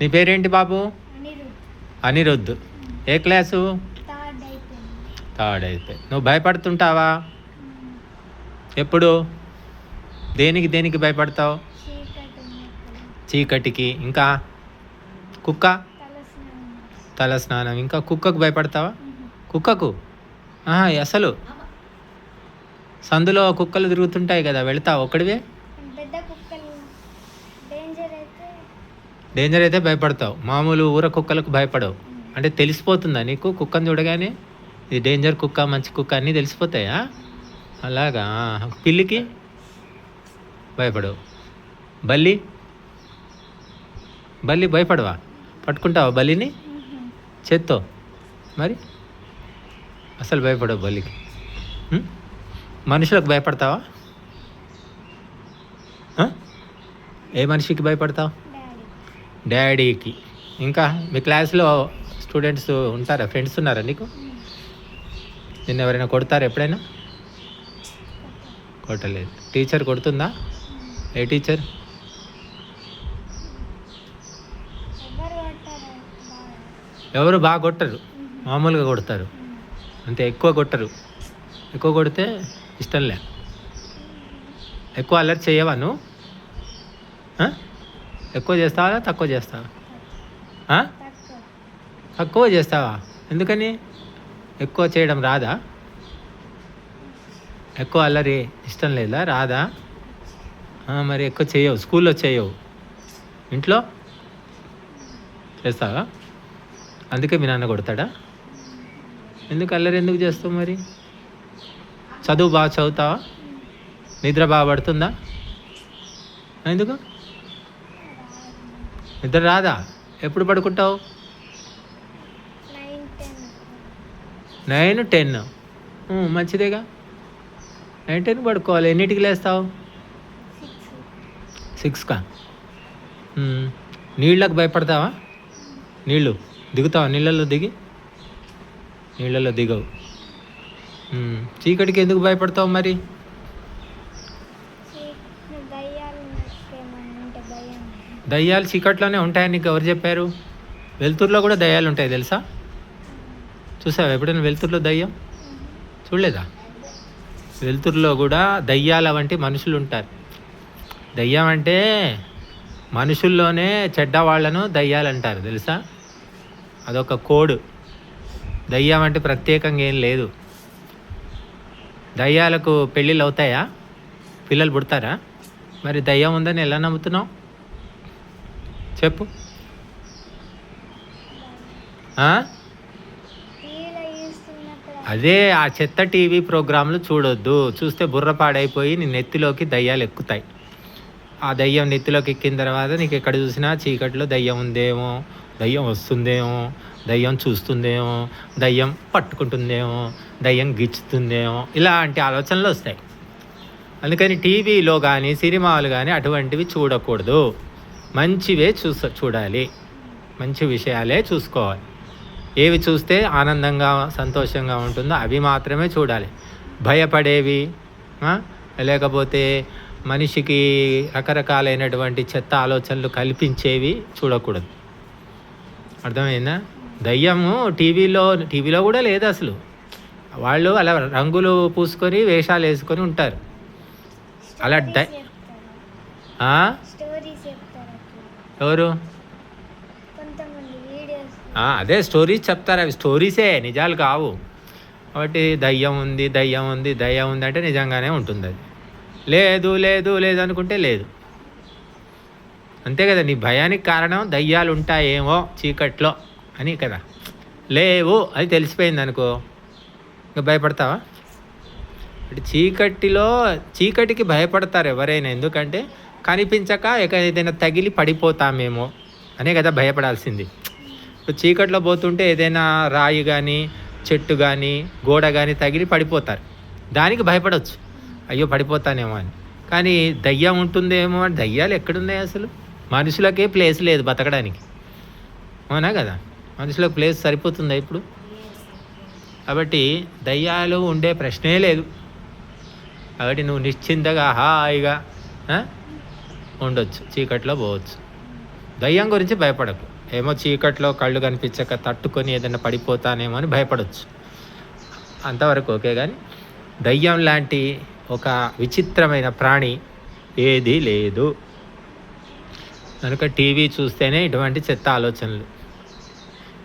నీ పేరేంటి బాబు? అనిరుద్ అనిరుద్ధ్. ఏ క్లాసు? థర్డ్ అయిపోయి నువ్వు భయపడుతుంటావా? ఎప్పుడు? దేనికి దేనికి భయపడతావు? చీకటికి. ఇంకా కుక్క? తల స్నానం ఇంకా కుక్కకు భయపడతావా? కుక్కకు? అసలు? సందులో కుక్కలు తిరుగుతుంటాయి కదా వెళ్తావు ఒక్కడివే పెద్ద కుక్కలు డేంజర్ అయితే డేంజర్ అయితే భయపడతావు. మామూలు ఊర కుక్కలకు భయపడవు. అంటే తెలిసిపోతుందా నీకు? కుక్కను చూడగానే? ఇది డేంజర్ కుక్క మంచి కుక్క అన్నీ తెలిసిపోతాయా? అలాగా? పిల్లికి భయపడవు. బల్లి? బల్లి భయపడవా? పట్టుకుంటావా బల్లిని? చేత్తో? మరి? అసలు భయపడవు బల్లికి. మనుషులకు భయపడతావా? ఏ మనిషికి భయపడతావు? డాడీకి. ఇంకా మీ క్లాస్లో స్టూడెంట్స్ ఉంటారా? ఫ్రెండ్స్ ఉన్నారా నీకు? నిన్న ఎవరైనా కొడతారా ఎప్పుడైనా? కొట్టలేదు. టీచర్ కొడుతుందా? ఏ టీచర్? ఎవరు బాగా కొట్టరు. మామూలుగా కొడతారు. అంతే ఎక్కువ కొట్టరు. ఎక్కువ కొడితే ఇష్టం లే. ఎక్కువ అలర్ట్ చేయవా నువ్వు? ఎక్కువ చేస్తావా తక్కువ చేస్తావా? తక్కువ చేస్తావా? ఎందుకని? ఎక్కువ చేయడం రాదా? ఎక్కువ అల్లరి ఇష్టం లేదా? రాదా? మరి ఎక్కువ చేయవు స్కూల్లో చేయవు. ఇంట్లో? చేస్తావా? అందుకే మీ నాన్న కొడతాడా? ఎందుకు అల్లరి ఎందుకు చేస్తావు మరి? చదువు బాగా చదువుతావా? నిద్ర బాగా పడుతుందా? ఎందుకు? నిద్ర రాదా? ఎప్పుడు పడుకుంటావు? Nine ten. మంచిదేగా. నైన్ టెన్ పడుకోవాలి. ఎన్నిటికి లేస్తావు? సిక్స్కా? నీళ్ళకు భయపడతావా? నీళ్ళు. దిగుతావా? నీళ్ళల్లో దిగి? నీళ్ళల్లో దిగవు. చీకటికి ఎందుకు భయపడతావు మరి? దయ్యాలు చీకట్లోనే ఉంటాయని నీకు ఎవరు చెప్పారు? వెలుతురులో కూడా దయ్యాలు ఉంటాయి తెలుసా? చూసావా ఎప్పుడైనా వెలుతురులో దయ్యం? చూడలేదా? వెలుతురులో కూడా దయ్యాల వంటి మనుషులు ఉంటారు. దయ్యం అంటే మనుషుల్లోనే చెడ్డ వాళ్ళను దయ్యాలు అంటారు తెలుసా? అదొక కోడ్. దయ్యం అంటే ప్రత్యేకంగా ఏం లేదు. దయ్యాలకు పెళ్ళిళ్ళు అవుతాయా పిల్లలు పుడతారా? మరి దయ్యం ఉందని ఎలా నమ్ముతున్నావు? చెప్పు. అదే ఆ చెత్త టీవీ ప్రోగ్రాంలు చూడొద్దు. చూస్తే బుర్ర పాడైపోయి నీ నెత్తిలోకి దయ్యాలు ఎక్కుతాయి. ఆ దయ్యం నెత్తిలోకి ఎక్కిన తర్వాత నీకు ఎక్కడ చూసినా చీకట్లో దయ్యం ఉందేమో దయ్యం వస్తుందేమో దయ్యం చూస్తుందేమో దయ్యం పట్టుకుంటుందేమో దయ్యం గిచ్చుతుందేమో ఇలాంటి ఆలోచనలు వస్తాయి. అందుకని టీవీలో కానీ సినిమాలు కానీ అటువంటివి చూడకూడదు. మంచివే చూస చూడాలి. మంచి విషయాలే చూసుకోవాలి. ఏవి చూస్తే ఆనందంగా సంతోషంగా ఉంటుందో అవి మాత్రమే చూడాలి. భయపడేవి? లేకపోతే మనిషికి రకరకాలైనటువంటి చెత్త ఆలోచనలు కల్పించేవి చూడకూడదు. అర్థమైందా? దయ్యము టీవీలో టీవీలో కూడా లేదు అసలు. వాళ్ళు అలా రంగులు పూసుకొని వేషాలు వేసుకొని ఉంటారు. అలా డ- ఆ? స్టోరీస్ చెప్తారు అట్లా ఎవరు? అదే స్టోరీస్ చెప్తారు. అవి స్టోరీసే నిజాలు కావు. కాబట్టి దయ్యం ఉంది దయ్యం ఉంది దయ్యం ఉంది అంటే నిజంగానే ఉంటుంది అది. లేదు లేదు లేదు అనుకుంటే లేదు. అంతే కదా నీ భయానికి కారణం దయ్యాలు ఉంటాయేమో చీకట్లో అని కదా. లేవు అది తెలిసిపోయింది అనుకో. ఇంకా భయపడతావా? అంటే చీకటిలో చీకటికి భయపడతారు ఎవరైనా. ఎందుకంటే కనిపించక ఇక ఏదైనా తగిలి పడిపోతామేమో. అనే కదా భయపడాల్సింది. ఇప్పుడు చీకట్లో పోతుంటే ఏదైనా రాయి కానీ చెట్టు కానీ గోడ కానీ తగిలి పడిపోతారు. దానికి భయపడవచ్చు అయ్యో పడిపోతానేమో అని. కానీ దయ్యం ఉంటుందేమో అని దయ్యాలు ఎక్కడున్నాయి అసలు? మనుషులకే ప్లేస్ లేదు బతకడానికి. అవునా కదా? మనుషులకు ప్లేస్ సరిపోతుందా ఇప్పుడు? కాబట్టి దయ్యాలు ఉండే ప్రశ్నే లేదు. కాబట్టి నువ్వు నిశ్చింతగా హాయిగా ఉండొచ్చు చీకట్లో పోవచ్చు. దయ్యం గురించి భయపడకు. ఏమో చీకట్లో కళ్ళు కనిపించక తట్టుకొని ఏదైనా పడిపోతానేమో అని భయపడవచ్చు అంతవరకు ఓకే కానీ దయ్యం లాంటి ఒక విచిత్రమైన ప్రాణి ఏదీ లేదు. కనుక టీవీ చూస్తేనే ఇటువంటి చెత్త ఆలోచనలు.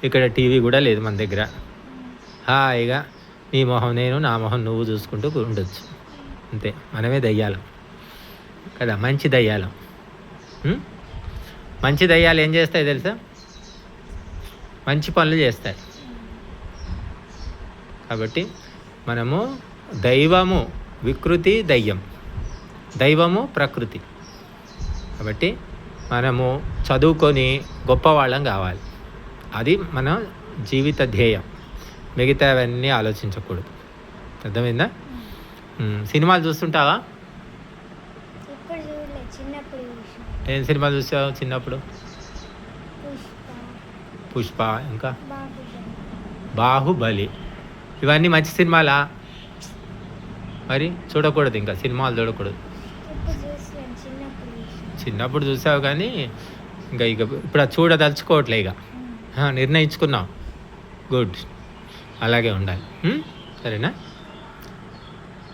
ఇక్కడ టీవీ కూడా లేదు మన దగ్గర. హాయిగా నీ మొహం నేను నా మొహం నువ్వు చూసుకుంటూ ఉండొచ్చు. అంతే మనమే దయ్యాలం. కదా మంచి దయ్యాలం? మంచి దయ్యాలు ఏం చేస్తాయి తెలుసా? మంచి పనులు చేస్తాయి. కాబట్టి మనము దైవము వికృతి దయ్యం. దైవము ప్రకృతి. కాబట్టి మనము చదువుకొని గొప్పవాళ్ళం కావాలి. అది మన జీవిత ధ్యేయం. మిగతావన్నీ ఆలోచించకూడదు. అర్థమైందా? సినిమాలు చూస్తుంటావా ఇప్పుడు చూడలేదు చిన్నప్పుడు చూసిన ఏం సినిమాలు చూసావు చిన్నప్పుడు? పుష్ప. ఇంకా? బాహుబలి. ఇవన్నీ మంచి సినిమాలా? మరి చూడకూడదు ఇంకా సినిమాలు చూడకూడదు. చిన్నప్పుడు చూసావు కానీ ఇంకా ఇక ఇప్పుడు అది చూడదలుచుకోవట్లే ఇక. నిర్ణయించుకున్నావు. గుడ్. అలాగే ఉండాలి? సరేనా?